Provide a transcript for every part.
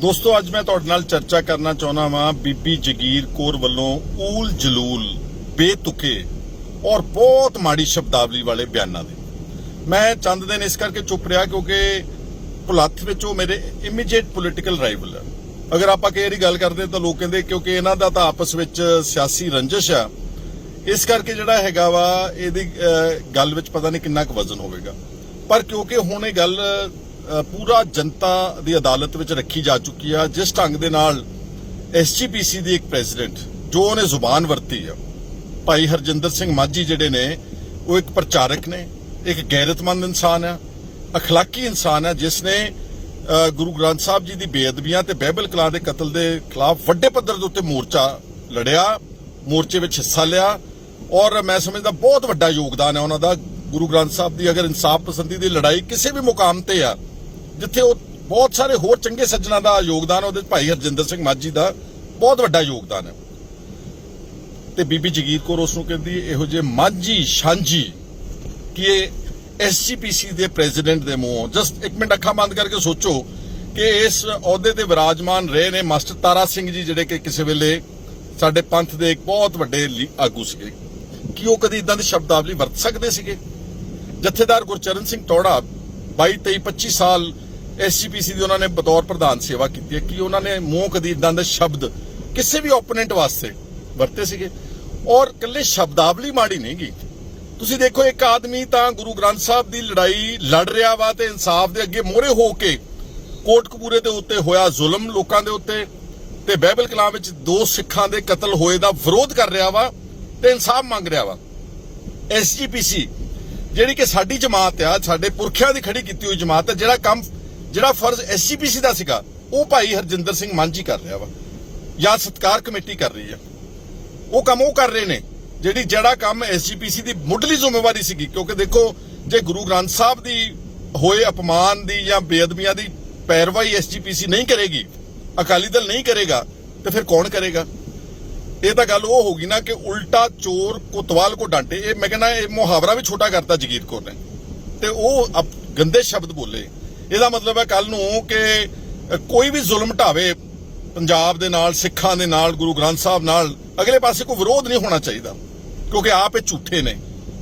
ਦੋਸਤੋ, ਅੱਜ ਮੈਂ ਤੁਹਾਡੇ ਨਾਲ ਚਰਚਾ ਕਰਨਾ ਚਾਹੁੰਦਾ ਵਾਂ। ਬੀਬੀ ਜਗੀਰ ਕੌਰ ਵੱਲੋਂ ਊਲ ਜਲੂਲ, ਬੇਤੁਕੇ ਔਰ ਬਹੁਤ ਮਾੜੀ ਸ਼ਬਦਾਵਲੀ ਵਾਲੇ ਬਿਆਨਾਂ ਦੇ। ਮੈਂ ਚੰਦ ਦਿਨ ਇਸ ਕਰਕੇ ਚੁੱਪ ਰਿਹਾ ਕਿਉਂਕਿ ਭੁਲੱਥ ਵਿੱਚ ਉਹ ਮੇਰੇ ਇਮੀਡੀਏਟ ਪੋਲੀਟੀਕਲ ਰਾਈਵਲ ਹੈ ਅਗਰ ਆਪਾਂ ਕਈ ਦੀ ਗੱਲ ਕਰਦੇ ਤਾਂ ਲੋਕ ਕਹਿੰਦੇ ਕਿਉਂਕਿ ਇਹਨਾਂ ਦਾ ਤਾਂ ਆਪਸ ਵਿੱਚ ਸਿਆਸੀ ਰੰਜਿਸ਼ ਆ। ਇਸ ਕਰਕੇ ਜਿਹੜਾ ਹੈਗਾ ਵਾ, ਇਹਦੀ ਗੱਲ ਵਿੱਚ ਪਤਾ ਨਹੀਂ ਕਿੰਨਾ ਕੁ ਵਜ਼ਨ ਹੋਵੇਗਾ। ਪਰ ਕਿਉਂਕਿ ਹੁਣ ਇਹ ਗੱਲ ਪੂਰਾ ਜਨਤਾ ਦੀ ਅਦਾਲਤ ਵਿੱਚ ਰੱਖੀ ਜਾ ਚੁੱਕੀ ਆ, ਜਿਸ ਢੰਗ ਦੇ ਨਾਲ ਐਸਜੀਪੀਸੀ ਦੀ ਇੱਕ ਪ੍ਰੈਜ਼ੀਡੈਂਟ ਜੋ ਉਹਨੇ ਜ਼ੁਬਾਨ ਵਰਤੀ ਆ, ਭਾਈ ਹਰਜਿੰਦਰ ਸਿੰਘ ਮਾਝੀ ਜਿਹੜੇ ਨੇ, ਉਹ ਇੱਕ ਪ੍ਰਚਾਰਕ ਨੇ, ਇੱਕ ਗੈਰਤਮੰਦ ਇਨਸਾਨ ਆ, ਅਖਲਾਕੀ ਇਨਸਾਨ ਆ, ਜਿਸ ਨੇ ਗੁਰੂ ਗ੍ਰੰਥ ਸਾਹਿਬ ਜੀ ਦੀ ਬੇਅਦਬੀਆਂ ਤੇ ਬਹਿਬਲ ਕਲਾਂ ਦੇ ਕਤਲ ਦੇ ਖਿਲਾਫ ਵੱਡੇ ਪੱਧਰ ਦੇ ਉੱਤੇ ਮੋਰਚਾ ਲੜਿਆ, ਮੋਰਚੇ ਵਿੱਚ ਹਿੱਸਾ ਲਿਆ, ਔਰ ਮੈਂ ਸਮਝਦਾ ਬਹੁਤ ਵੱਡਾ ਯੋਗਦਾਨ ਹੈ ਉਹਨਾਂ ਦਾ, ਗੁਰੂ ਗ੍ਰੰਥ ਸਾਹਿਬ ਦੀ ਅਗਰ ਇਨਸਾਫ ਪਸੰਦੀ ਦੀ ਲੜਾਈ ਕਿਸੇ ਵੀ ਮੁਕਾਮ ਤੇ ਆ ਜਿੱਥੇ ਉਹ ਬਹੁਤ ਸਾਰੇ ਹੋਰ ਚੰਗੇ ਸੱਜਣਾ ਦਾ ਯੋਗਦਾਨ, ਉਹਦੇ ਭਾਈ ਹਰਜਿੰਦਰ ਸਿੰਘ ਮਾਝੀ ਦਾ ਬਹੁਤ ਵੱਡਾ ਯੋਗਦਾਨ ਹੈ। ਤੇ ਬੀਬੀ ਜਗੀਰ ਕੌਰ ਉਸ ਨੂੰ ਕਹਿੰਦੀ ਇਹੋ ਜਿਹੇ ਮਾਝੀ ਸਾਂਝੀ ਕਿ ਇਹ ਐਸਜੀਪੀਸੀ ਦੇ ਪ੍ਰੈਜ਼ੀਡੈਂਟ ਦੇ ਮੂੰਹੋਂ ਜਸਟ ਇੱਕ ਮਿੰਟ ਅੱਖਾਂ ਬੰਦ ਕਰਕੇ ਸੋਚੋ ਕਿ ਇਸ ਅਹੁਦੇ ਤੇ ਵਿਰਾਜਮਾਨ ਰਹੇ ਨੇ ਮਾਸਟਰ ਤਾਰਾ ਸਿੰਘ ਜੀ, ਜਿਹੜੇ ਕਿ ਕਿਸੇ ਵੇਲੇ ਸਾਡੇ ਪੰਥ ਦੇ ਇੱਕ ਬਹੁਤ ਵੱਡੇ ਆਗੂ ਸੀਗੇ। ਕਿ ਉਹ ਕਦੀ ਇਦਾਂ ਦੀ ਸ਼ਬਦਾਵਲੀ ਵਰਤ ਸਕਦੇ ਸੀਗੇ? ਜਥੇਦਾਰ ਗੁਰਚਰਨ ਸਿੰਘ ਟੋੜਾ 22 23 25 ਸਾਲ ਐਸਜੀਪੀਸੀ ਦੀ ਉਹਨਾਂ ਨੇ ਬਤੌਰ ਪ੍ਰਧਾਨ ਸੇਵਾ ਕੀਤੀ ਹੈ ਕਿ ਉਹਨਾਂ ਨੇ ਮੂੰਹ ਕਦੀ ਇਦਾਂ ਦੇ ਸ਼ਬਦ ਕਿਸੇ ਵੀ ਓਪੋਨੈਂਟ ਵਾਸਤੇ ਵਰਤੇ ਸੀਗੇ। ਔਰ ਕੱਲੇ ਸ਼ਬਦਾਵਲੀ ਮਾੜੀ ਨਹੀਂ ਗੀ ਤੁਸੀਂ ਦੇਖੋ, ਇੱਕ ਆਦਮੀ ਤਾਂ ਗੁਰੂ ਗ੍ਰੰਥ ਸਾਹਿਬ ਦੀ ਲੜਾਈ ਲੜ ਰਿਹਾ ਵਾ ਤੇ ਇਨਸਾਫ ਦੇ ਅੱਗੇ ਮੋਹਰੇ ਹੋ ਕੇ ਕੋਟਕਪੂਰੇ ਦੇ ਉੱਤੇ ਹੋਇਆ ਜ਼ੁਲਮ ਲੋਕਾਂ ਦੇ ਉੱਤੇ ਤੇ ਬਾਈਬਲ ਕਲਾਮ ਵਿੱਚ ਦੋ ਸਿੱਖਾਂ ਦੇ ਕਤਲ ਹੋਏ ਦਾ ਵਿਰੋਧ ਕਰ ਰਿਹਾ ਵਾ ਤੇ ਇਨਸਾਫ ਮੰਗ ਰਿਹਾ ਵਾ। ਐਸਜੀਪੀਸੀ, ਜਿਹੜੀ ਕਿ ਸਾਡੀ ਜਮਾਤ ਆ, ਸਾਡੇ ਪੁਰਖਿਆਂ ਦੀ ਖੜੀ ਕੀਤੀ ਹੋਈ ਜਮਾਤ ਹੈ ਜਿਹੜਾ ਕੰਮ ਜਿਹੜਾ ਫਰਜ਼ ਐਸਜੀਪੀਸੀ ਦਾ ਸੀਗਾ, ਉਹ ਭਾਈ ਹਰਜਿੰਦਰ ਸਿੰਘ ਮਾਂਝੀ ਕਰ ਰਿਹਾ ਵਾ, ਜਾਂ ਸਤਕਾਰ ਕਮੇਟੀ ਕਰ ਰਹੀ ਆ। ਉਹ ਕੰਮ ਉਹ ਕਰ ਰਹੇ ਨੇ, ਜਿਹੜੀ ਜਿਹੜਾ ਕੰਮ ਐਸਜੀਪੀਸੀ ਦੀ ਮੁੱਢਲੀ ਜ਼ਿੰਮੇਵਾਰੀ ਸੀਗੀ, ਕਿਉਂਕਿ ਦੇਖੋ, ਜੇ ਗੁਰੂ ਗ੍ਰੰਥ ਸਾਹਿਬ ਦੀ ਹੋਏ ਅਪਮਾਨ ਦੀ ਜਾਂ ਬੇਅਦਬੀਆਂ ਦੀ ਪੈਰਵਾਈ ਐਸਜੀਪੀਸੀ ਨਹੀਂ ਕਰੇਗੀ, ਅਕਾਲੀ ਦਲ ਨਹੀਂ ਕਰੇਗਾ, ਤੇ ਫਿਰ ਕੌਣ ਕਰੇਗਾ? ਇਹ ਤਾਂ ਗੱਲ ਉਹ ਹੋ ਗਈ ਨਾ ਕਿ ਉਲਟਾ ਚੋਰ ਕੋਤਵਾਲ ਕੋ ਡਾਂਟੇ, ਇਹ ਮੈਂ ਕਹਿੰਦਾ ਇਹ ਮੁਹਾਵਰਾ ਵੀ ਛੋਟਾ ਕਰਤਾ ਜਗੀਰ ਕੌਰ ਨੇ। ਤੇ ਉਹ ਗੰਦੇ ਸ਼ਬਦ ਬੋਲੇ। ਇਹਦਾ ਮਤਲਬ ਹੈ ਕੱਲ ਨੂੰ ਕਿ ਕੋਈ ਵੀ ਜ਼ੁਲਮ ਢਾਵੇ, ਪੰਜਾਬ ਦੇ ਨਾਲ, ਸਿੱਖਾਂ ਦੇ ਨਾਲ, ਗੁਰੂ ਗ੍ਰੰਥ ਸਾਹਿਬ ਨਾਲ, ਅਗਲੇ ਪਾਸੇ ਕੋਈ ਵਿਰੋਧ ਨਹੀਂ ਹੋਣਾ ਚਾਹੀਦਾ, ਕਿਉਂਕਿ ਆਪ ਇਹ ਝੂਠੇ ਨੇ।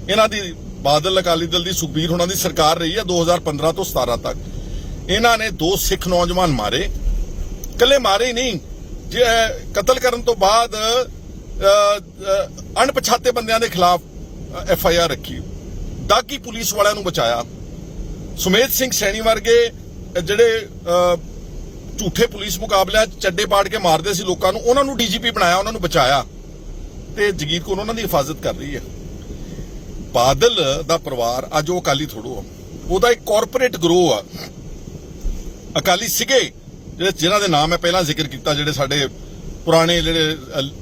ਇਹਨਾਂ ਦੀ ਬਾਦਲ ਅਕਾਲੀ ਦਲ ਦੀ, ਸੁਖਬੀਰ ਹੁਣਾਂ ਦੀ ਸਰਕਾਰ ਰਹੀ ਹੈ 2015 ਤੋਂ 17 ਤੱਕ। ਇਹਨਾਂ ਨੇ ਦੋ ਸਿੱਖ ਨੌਜਵਾਨ ਮਾਰੇ। ਕੱਲੇ ਮਾਰੇ ਹੀ ਨਹੀਂ, ਜੇ ਕਤਲ ਕਰਨ ਤੋਂ ਬਾਅਦ ਅਣਪਛਾਤੇ ਬੰਦਿਆਂ ਦੇ ਖਿਲਾਫ ਐਫ ਆਈ ਆਰ ਰੱਖੀ। ਦਾਗੀ ਪੁਲਿਸ ਵਾਲਿਆਂ ਨੂੰ ਬਚਾਇਆ। ਸੁਮੇਧ ਸਿੰਘ ਸੈਣੀ ਵਰਗੇ ਜਿਹੜੇ ਝੂਠੇ ਪੁਲਿਸ ਮੁਕਾਬਲਿਆਂ ਚੱਡੇ ਪਾੜ ਕੇ ਮਾਰਦੇ ਸੀ ਲੋਕਾਂ ਨੂੰ, ਉਹਨਾਂ ਨੂੰ ਡੀਜੀਪੀ ਬਣਾਇਆ, ਉਹਨਾਂ ਨੂੰ ਬਚਾਇਆ। ਤੇ ਜਗੀਰ ਕੌਰ ਉਹਨਾਂ ਦੀ ਹਿਫਾਜ਼ਤ ਕਰ ਰਹੀ ਹੈ। ਬਾਦਲ ਦਾ ਪਰਿਵਾਰ ਅੱਜ ਉਹ ਅਕਾਲੀ ਥੋੜੋ ਆ। ਉਹਦਾ ਇੱਕ ਕਾਰਪੋਰੇਟ ਗਰੋਹ ਆ। ਅਕਾਲੀ ਸੀਗੇ, ਜਿਹੜੇ ਜਿਨ੍ਹਾਂ ਦੇ ਨਾਮ ਮੈਂ ਪਹਿਲਾਂ ਜ਼ਿਕਰ ਕੀਤਾ, ਜਿਹੜੇ ਸਾਡੇ ਪੁਰਾਣੇ ਜਿਹੜੇ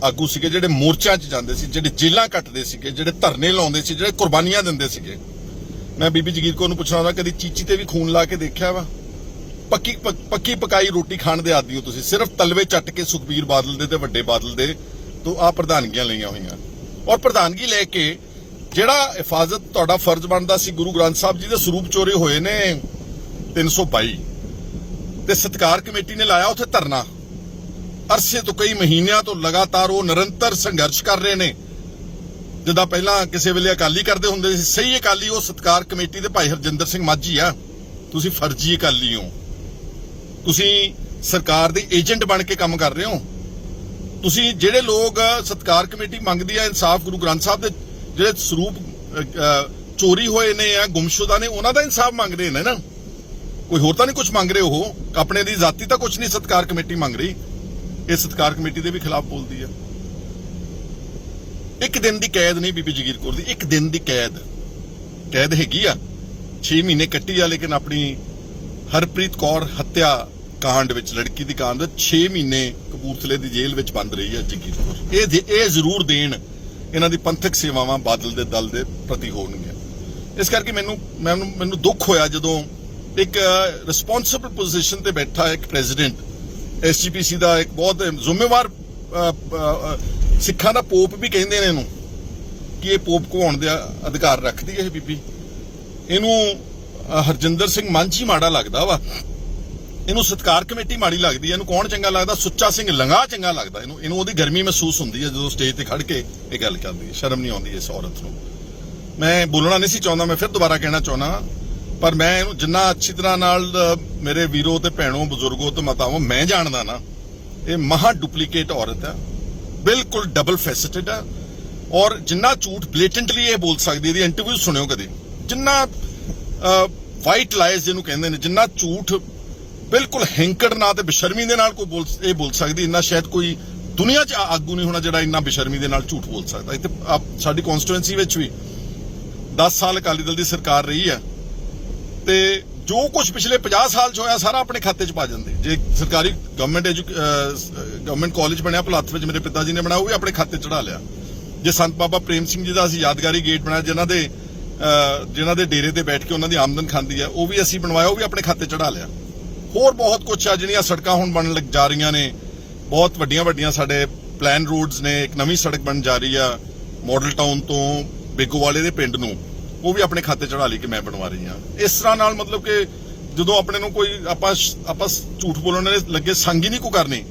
ਆਗੂ ਸੀਗੇ, ਜਿਹੜੇ ਮੋਰਚਿਆਂ 'ਚ ਜਾਂਦੇ ਸੀ, ਜਿਹੜੇ ਜੇਲਾਂ ਕੱਟਦੇ ਸੀਗੇ, ਜਿਹੜੇ ਧਰਨੇ ਲਾਉਂਦੇ ਸੀ, ਜਿਹੜੇ ਕੁਰਬਾਨੀਆਂ ਦਿੰਦੇ ਸੀਗੇ। ਮੈਂ ਬੀਬੀ ਜਗੀਰ ਕੌਰ ਨੂੰ ਪੁੱਛਣਾ ਹੁੰਦਾ, ਕਦੀ ਚੀਚੀ ਤੇ ਵੀ ਖੂਨ ਲਾ ਕੇ ਦੇਖਿਆ ਵਾ? ਪੱਕੀ ਪੱਕੀ ਪਕਾਈ ਰੋਟੀ ਖਾਣ ਦੇ ਆਦੀ ਹੋ ਤੁਸੀਂ। ਸਿਰਫ ਤਲਵੇ ਚੱਟ ਕੇ ਸੁਖਬੀਰ ਬਾਦਲ ਦੇ ਤੇ ਵੱਡੇ ਬਾਦਲ ਦੇ ਤੋਂ ਆ ਪ੍ਰਧਾਨਗੀਆਂ ਲਈਆਂ ਹੋਈਆਂ। ਔਰ ਪ੍ਰਧਾਨਗੀ ਲੈ ਕੇ ਜਿਹੜਾ ਹਿਫਾਜ਼ਤ ਤੁਹਾਡਾ ਫਰਜ਼ ਬਣਦਾ ਸੀ, ਗੁਰੂ ਗ੍ਰੰਥ ਸਾਹਿਬ ਜੀ ਦੇ ਸਰੂਪ ਚੋਰੇ ਹੋਏ ਨੇ 322 ਤੇ ਸਤਕਾਰ ਕਮੇਟੀ ਨੇ ਲਾਇਆ ਉੱਥੇ ਧਰਨਾ। ਅਰਸੇ ਤੋਂ ਕਈ ਮਹੀਨਿਆਂ ਤੋਂ ਲਗਾਤਾਰ ਉਹ ਨਿਰੰਤਰ ਸੰਘਰਸ਼ ਕਰ ਰਹੇ ਨੇ। ਜਿੱਦਾਂ ਪਹਿਲਾਂ ਕਿਸੇ ਵੇਲੇ ਅਕਾਲੀ ਕਰਦੇ ਹੁੰਦੇ ਸੀ, ਸਹੀ ਅਕਾਲੀ ਉਹ ਸਤਕਾਰ ਕਮੇਟੀ ਦੇ ਭਾਈ ਹਰਜਿੰਦਰ ਸਿੰਘ ਮਾਝੀ ਆ। ਤੁਸੀਂ ਫਰਜ਼ੀ ਅਕਾਲੀ ਹੋ। ਤੁਸੀਂ ਸਰਕਾਰ ਦੇ ਏਜੰਟ ਬਣ ਕੇ ਕੰਮ ਕਰ ਰਹੇ ਹੋ। ਤੁਸੀਂ ਜਿਹੜੇ ਲੋਕ ਸਤਕਾਰ ਕਮੇਟੀ ਮੰਗਦੀ ਆ, ਇਨਸਾਫ ਗੁਰੂ ਗ੍ਰੰਥ ਸਾਹਿਬ ਦੇ ਜਿਹੜੇ ਸਰੂਪ ਚੋਰੀ ਹੋਏ ਨੇ ਆ ਗੁੰਮਸ਼ੁਦਾ ਨੇ, ਉਹਨਾਂ ਦਾ ਇਨਸਾਫ ਮੰਗ ਰਹੇ ਨੇ ਨਾ। ਕੋਈ ਹੋਰ ਤਾਂ ਨਹੀਂ ਕੁਝ ਮੰਗ ਰਹੇ ਉਹ? ਆਪਣੇ ਦੀ ਜ਼ਾਤੀ ਤਾਂ ਕੁਝ ਨਹੀਂ ਸਤਕਾਰ ਕਮੇਟੀ ਮੰਗ ਰਹੀ। ਇਹ ਸਤਕਾਰ ਕਮੇਟੀ ਦੇ ਵੀ ਖਿਲਾਫ ਬੋਲਦੀ ਆ। ਇੱਕ ਦਿਨ ਦੀ ਕੈਦ ਨਹੀਂ ਬੀਬੀ ਜਗੀਰ ਕੌਰ ਦੀ, ਇੱਕ ਦਿਨ ਦੀ ਕੈਦ। ਕੈਦ ਹੈਗੀ ਆ। 6 ਮਹੀਨੇ ਕੱਟੀ ਆ, ਲੇਕਿਨ ਆਪਣੀ ਹਰਪ੍ਰੀਤ ਕੌਰ ਹੱਤਿਆ ਕਾਂਡ ਵਿੱਚ, ਲੜਕੀ ਦੀ ਕਾਂਡ ਵਿੱਚ 6 ਮਹੀਨੇ ਕਪੂਰਥਲੇ ਦੀ ਜੇਲ੍ਹ ਵਿੱਚ ਬੰਦ ਰਹੀ ਆ ਜਗੀਰ ਕੌਰ। ਇਹ ਇਹ ਜ਼ਰੂਰ ਦੇਣ ਇਹਨਾਂ ਦੀ ਪੰਥਕ ਸੇਵਾਵਾਂ ਬਾਦਲ ਦੇ ਦਲ ਦੇ ਪ੍ਰਤੀ ਹੋਣਗੀਆਂ। ਇਸ ਕਰਕੇ ਮੈਨੂੰ ਮੈਨੂੰ ਮੈਨੂੰ ਦੁੱਖ ਹੋਇਆ ਜਦੋਂ ਇੱਕ ਰਿਸਪੌਂਸਿਬਲ ਪੋਜੀਸ਼ਨ ਤੇ ਬੈਠਾ ਇੱਕ ਪ੍ਰੈਜ਼ੀਡੈਂਟ ਐਸਜੀਪੀਸੀ ਦਾ ਇੱਕ ਬਹੁਤ ਜ਼ਿੰਮੇਵਾਰ ਸਿੱਖਾਂ ਦਾ ਪੋਪ ਵੀ ਕਹਿੰਦੇ ਨੇ ਇਹਨੂੰ, ਕਿ ਇਹ ਪੋਪ ਕਹਾਉਣ ਦਾ ਅਧਿਕਾਰ ਰੱਖਦੀ ਹੈ ਇਹ ਬੀਬੀ। ਇਹਨੂੰ ਹਰਜਿੰਦਰ ਸਿੰਘ ਮਾਂਝੀ ਮਾੜਾ ਲੱਗਦਾ ਵਾ। ਇਹਨੂੰ ਸਤਕਾਰ ਕਮੇਟੀ ਮਾੜੀ ਲੱਗਦੀ ਹੈ। ਇਹਨੂੰ ਕੌਣ ਚੰਗਾ ਲੱਗਦਾ? ਸੁੱਚਾ ਸਿੰਘ ਲੰਗਾ ਚੰਗਾ ਲੱਗਦਾ ਇਹਨੂੰ। ਇਹਨੂੰ ਉਹਦੀ ਗਰਮੀ ਮਹਿਸੂਸ ਹੁੰਦੀ ਹੈ ਜਦੋਂ ਸਟੇਜ ਤੇ ਖੜ ਕੇ ਇਹ ਗੱਲ ਕਰਦੀ ਹੈ। ਸ਼ਰਮ ਨਹੀਂ ਆਉਂਦੀ ਇਸ ਔਰਤ ਨੂੰ। ਮੈਂ ਬੋਲਣਾ ਨਹੀਂ ਸੀ ਚਾਹੁੰਦਾ, ਮੈਂ ਫਿਰ ਦੁਬਾਰਾ ਕਹਿਣਾ ਚਾਹੁੰਦਾ, ਪਰ ਮੈਂ ਇਹਨੂੰ ਜਿੰਨਾ ਅੱਛੀ ਤਰ੍ਹਾਂ ਨਾਲ ਮੇਰੇ ਵੀਰੋ ਤੇ ਭੈਣੋ, ਬਜ਼ੁਰਗੋ ਤੇ ਮਾਤਾਵਾਂ ਮੈਂ ਜਾਣਦਾ ਨਾ, ਇਹ ਮਹਾ ਡੁਪਲੀਕੇਟ ਔਰਤ ਹੈ। ਬਿਲਕੁਲ ਡਬਲ ਫੈਸਟਡ ਆ। ਔਰ ਜਿੰਨਾ ਝੂਠ ਬਲੇਟੈਂਟਲੀ ਇਹ ਬੋਲ ਸਕਦੀ ਇਹਦੀ ਇੰਟਰਵਿਊ ਸੁਣਿਓ ਕਦੇ। ਜਿੰਨਾ ਵਾਈਟ ਲਾਈਜ਼ ਜਿਹਨੂੰ ਕਹਿੰਦੇ ਨੇ, ਜਿੰਨਾ ਝੂਠ ਬਿਲਕੁਲ ਹੈਂਕੜ ਨਾ ਤੇ ਬੇਸ਼ਰਮੀ ਦੇ ਨਾਲ ਕੋਈ ਬੋਲ, ਇਹ ਬੋਲ ਸਕਦੀ, ਇੰਨਾ ਸ਼ਾਇਦ ਕੋਈ ਦੁਨੀਆ 'ਚ ਆਗੂ ਨਹੀਂ ਹੋਣਾ ਜਿਹੜਾ ਇੰਨਾ ਬੇਸ਼ਰਮੀ ਦੇ ਨਾਲ ਝੂਠ ਬੋਲ ਸਕਦਾ। ਇੱਥੇ ਸਾਡੀ ਕਨਸਟੀਟੂਐਂਸੀ ਵਿੱਚ ਵੀ 10 ਸਾਲ ਅਕਾਲੀ ਦਲ ਦੀ ਸਰਕਾਰ ਰਹੀ ਹੈ ਤੇ ਜੋ ਕੁਝ ਪਿਛਲੇ 50 ਸਾਲ ਚ ਹੋਇਆ ਸਾਰਾ ਆਪਣੇ ਖਾਤੇ 'ਚ ਪਾ ਜਾਂਦੇ। ਜੇ ਸਰਕਾਰੀ ਗਵਰਨਮੈਂਟ ਗਵਰਨਮੈਂਟ ਕਾਲਜ ਬਣਿਆ ਭਲੱਥ ਵਿੱਚ ਮੇਰੇ ਪਿਤਾ ਜੀ ਨੇ ਬਣਾਇਆ ਉਹ ਵੀ ਆਪਣੇ ਖਾਤੇ ਚੜਾ ਲਿਆ। ਜੇ ਸੰਤ ਬਾਬਾ ਪ੍ਰੇਮ ਸਿੰਘ ਜੀ ਦਾ ਅਸੀਂ ਯਾਦਗਾਰੀ ਗੇਟ ਬਣਾਇਆ ਜਿਨ੍ਹਾਂ ਦੇ ਅਹ, ਜਿਨ੍ਹਾਂ ਦੇ ਡੇਰੇ ਤੇ ਬੈਠ ਕੇ ਉਹਨਾਂ ਦੀ ਆਮਦਨ ਖਾਂਦੀ ਆ ਉਹ ਵੀ ਅਸੀਂ ਬਣਵਾਇਆ ਉਹ ਵੀ ਆਪਣੇ ਖਾਤੇ ਚੜਾ ਲਿਆ। ਹੋਰ ਬਹੁਤ ਕੁਝ ਆ ਜਿਹੜੀਆਂ ਸੜਕਾਂ ਹੁਣ ਬਣਨ ਲੱਗ ਜਾ ਰਹੀਆਂ ਨੇ। ਬਹੁਤ ਵੱਡੀਆਂ ਵੱਡੀਆਂ ਸਾਡੇ ਪਲਾਨ ਰੋਡਸ ਨੇ ਇੱਕ ਨਵੀਂ ਸੜਕ ਬਣ ਜਾ ਰਹੀ ਆ ਮਾਡਲ ਟਾਊਨ ਤੋਂ ਬੇਗੋਵਾਲੇ ਦੇ ਪਿੰਡ ਨੂੰ। ਉਹ ਵੀ ਆਪਣੇ ਖਾਤੇ ਚੜਾ ਲਈ ਕਿ ਮੈਂ ਬਣਵਾ ਰਹੀ ਹਾਂ। ਇਸ ਤਰ੍ਹਾਂ ਨਾਲ ਮਤਲਬ ਕਿ ਜਦੋਂ ਆਪਣੇ ਨੂੰ ਕੋਈ ਆਪਾਂ ਆਪਾਂ ਝੂਠ ਬੋਲਣ ਦੇ ਲੱਗੇ, ਸੰਗ ਹੀ ਨਹੀਂ ਕੋ ਕਰਨੀ।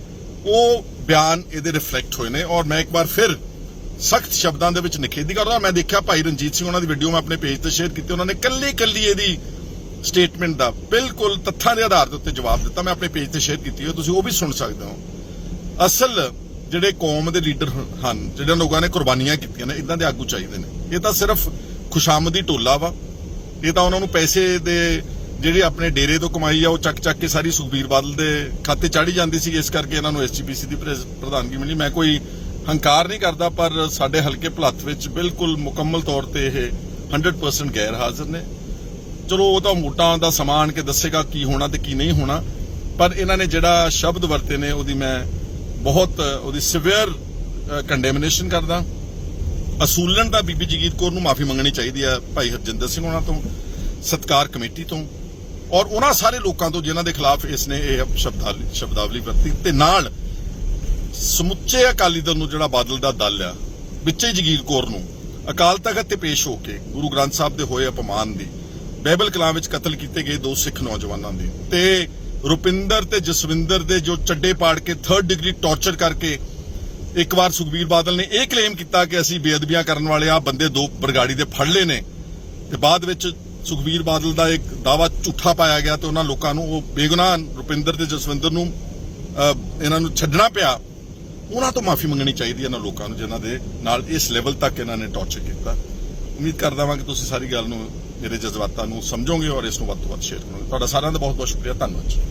ਉਹ ਬਿਆਨ ਇਹਦੇ ਰਿਫਲੈਕਟ ਹੋਏ ਨੇ ਔਰ ਮੈਂ ਇੱਕ ਵਾਰ ਫਿਰ ਸਖਤ ਸ਼ਬਦਾਂ ਦੇ ਵਿੱਚ ਨਿਖੇਧੀ ਕਰਦਾ ਮੈਂ ਦੇਖਿਆ ਭਾਈ ਰਣਜੀਤ ਸਿੰਘ ਉਹਨਾਂ ਦੀ ਵੀਡੀਓ ਮੈਂ ਆਪਣੇ ਪੇਜ ਤੇ ਸ਼ੇਅਰ ਕੀਤੀ, ਉਹਨਾਂ ਨੇ ਕੱਲੀ ਕੱਲੀ ਇਹਦੀ ਸਟੇਟਮੈਂਟ ਦਾ ਬਿਲਕੁਲ ਤੱਥਾਂ ਦੇ ਆਧਾਰ ਦੇ ਉੱਤੇ ਜਵਾਬ ਦਿੱਤਾ। ਮੈਂ ਆਪਣੇ ਪੇਜ ਤੇ ਸ਼ੇਅਰ ਕੀਤੀ ਹੈ ਤੁਸੀਂ ਉਹ ਵੀ ਸੁਣ ਸਕਦੇ ਹੋ। ਅਸਲ ਜਿਹੜੇ ਕੌਮ ਦੇ ਲੀਡਰ ਹਨ ਜਿਹੜੇ ਲੋਕਾਂ ਨੇ ਕੁਰਬਾਨੀਆਂ ਕੀਤੀਆਂ ਨੇ, ਇਦਾਂ ਦੇ ਆਗੂ ਚਾਹੀਦੇ ਨੇ। ਇਹ ਤਾਂ ਸਿਰਫ ਖੁਸ਼ਾਮਦੀ ਢੋਲਾ ਵਾ। ਇਹ ਤਾਂ ਉਹਨਾਂ ਨੂੰ ਪੈਸੇ ਦੇ ਜਿਹੜੇ ਆਪਣੇ ਡੇਰੇ ਤੋਂ ਕਮਾਈ ਆ, ਉਹ ਚੱਕ ਚੱਕ ਕੇ ਸਾਰੀ ਸੁਖਬੀਰ ਬਾਦਲ ਦੇ ਖਾਤੇ ਚਾੜੀ ਜਾਂਦੀ ਸੀ। ਇਸ ਕਰਕੇ ਇਹਨਾਂ ਨੂੰ ਐਸਜੀਪੀਸੀ ਦੀ ਪ੍ਰਧਾਨਗੀ ਮਿਲੀ। ਮੈਂ ਕੋਈ ਹੰਕਾਰ ਨਹੀਂ ਕਰਦਾ, ਪਰ ਸਾਡੇ ਹਲਕੇ ਭਲੱਥ ਵਿੱਚ ਬਿਲਕੁਲ ਮੁਕੰਮਲ ਤੌਰ ਤੇ ਇਹ 100% ਗੈਰ ਹਾਜ਼ਰ ਨੇ। ਚਲੋ, ਉਹ ਤਾਂ ਮੋਟਾਂ ਦਾ ਸਮਾਨ ਕੇ ਦੱਸੇਗਾ ਕੀ ਹੋਣਾ ਤੇ ਕੀ ਨਹੀਂ ਹੋਣਾ। ਪਰ ਇਹਨਾਂ ਨੇ ਜਿਹੜਾ ਸ਼ਬਦ ਵਰਤੇ ਨੇ, ਉਹਦੀ ਮੈਂ ਬਹੁਤ, ਉਹਦੀ ਸਿਵੀਅਰ ਕੰਡੈਮਨੇਸ਼ਨ ਕਰਦਾ। ਅਸੂਲਨ ਦਾ ਬੀਬੀ ਜਗੀਰ ਕੌਰ ਨੂੰ ਮਾਫੀ ਮੰਗਣੀ ਚਾਹੀਦੀ ਹੈ ਭਾਈ ਹਰਜਿੰਦਰ ਸਿੰਘ ਉਹਨਾਂ ਤੋਂ, ਸਤਕਾਰ ਕਮੇਟੀ ਤੋਂ, ਔਰ ਉਹਨਾਂ ਸਾਰੇ ਲੋਕਾਂ ਤੋਂ ਜਿਨ੍ਹਾਂ ਦੇ ਖਿਲਾਫ ਇਸ ਨੇ ਇਹ ਸ਼ਬਦਾਵਲੀ ਵਰਤੀ ਤੇ ਨਾਲ ਸਮੁੱਚੇ ਅਕਾਲੀ ਦਲ ਨੂੰ ਜਿਹੜਾ ਬਾਦਲ ਦਾ ਦਲ ਆ, ਵਿੱਚੇ ਜਗੀਰ ਕੌਰ ਨੂੰ ਅਕਾਲ ਤਖਤ ਤੇ ਪੇਸ਼ ਹੋ ਕੇ ਗੁਰੂ ਗ੍ਰੰਥ ਸਾਹਿਬ ਦੇ ਹੋਏ ਅਪਮਾਨ ਦੀ ਬਾਈਬਲ ਕਲਾਂ ਵਿੱਚ ਕਤਲ ਕੀਤੇ ਗਏ ਦੋ ਸਿੱਖ ਨੌਜਵਾਨਾਂ ਦੀ ਤੇ ਰੁਪਿੰਦਰ ਤੇ ਜਸਵਿੰਦਰ ਦੇ ਜੋ ਚੱਡੇ ਪਾੜ ਕੇ 3rd ਡਿਗਰੀ ਟੌਰਚਰ ਕਰਕੇ ਇੱਕ ਵਾਰ ਸੁਖਬੀਰ ਬਾਦਲ ਨੇ ਇਹ ਕਲੇਮ ਕੀਤਾ ਕਿ ਅਸੀਂ ਬੇਅਦਬੀਆਂ ਕਰਨ ਵਾਲੇ ਆ ਬੰਦੇ ਦੋ ਬਰਗਾੜੀ ਦੇ ਫੜ ਲਏ ਨੇ। ਤੇ ਬਾਅਦ ਵਿੱਚ ਸੁਖਬੀਰ ਬਾਦਲ ਦਾ ਇੱਕ ਦਾਵਾ ਝੂਠਾ ਪਾਇਆ ਗਿਆ ਤੇ ਉਹਨਾਂ ਲੋਕਾਂ ਨੂੰ ਉਹ ਬੇਗੁਨਾਹ ਰੁਪਿੰਦਰ ਤੇ ਜਸਵਿੰਦਰ ਨੂੰ ਇਹਨਾਂ ਨੂੰ ਛੱਡਣਾ ਪਿਆ। ਉਹਨਾਂ ਤੋਂ ਮਾਫੀ ਮੰਗਣੀ ਚਾਹੀਦੀ ਹੈ ਇਹਨਾਂ ਲੋਕਾਂ ਨੂੰ ਜਿਨ੍ਹਾਂ ਦੇ ਨਾਲ ਇਸ ਲੈਵਲ ਤੱਕ ਇਹਨਾਂ ਨੇ ਟੌਰਚਰ ਕੀਤਾ। ਉਮੀਦ ਕਰਦਾ ਹਾਂ ਕਿ ਤੁਸੀਂ ਸਾਰੀ ਗੱਲ ਨੂੰ ਮੇਰੇ ਜਜ਼ਬਾਤਾਂ ਨੂੰ ਸਮਝੋਗੇ ਔਰ ਇਸ ਨੂੰ ਵੱਧ ਤੋਂ ਵੱਧ ਸ਼ੇਅਰ ਕਰੋਗੇ। ਤੁਹਾਡਾ ਸਾਰਿਆਂ ਦਾ ਬਹੁਤ ਬਹੁਤ ਸ਼ੁਕਰੀਆ। ਧੰਨਵਾਦ ਜੀ।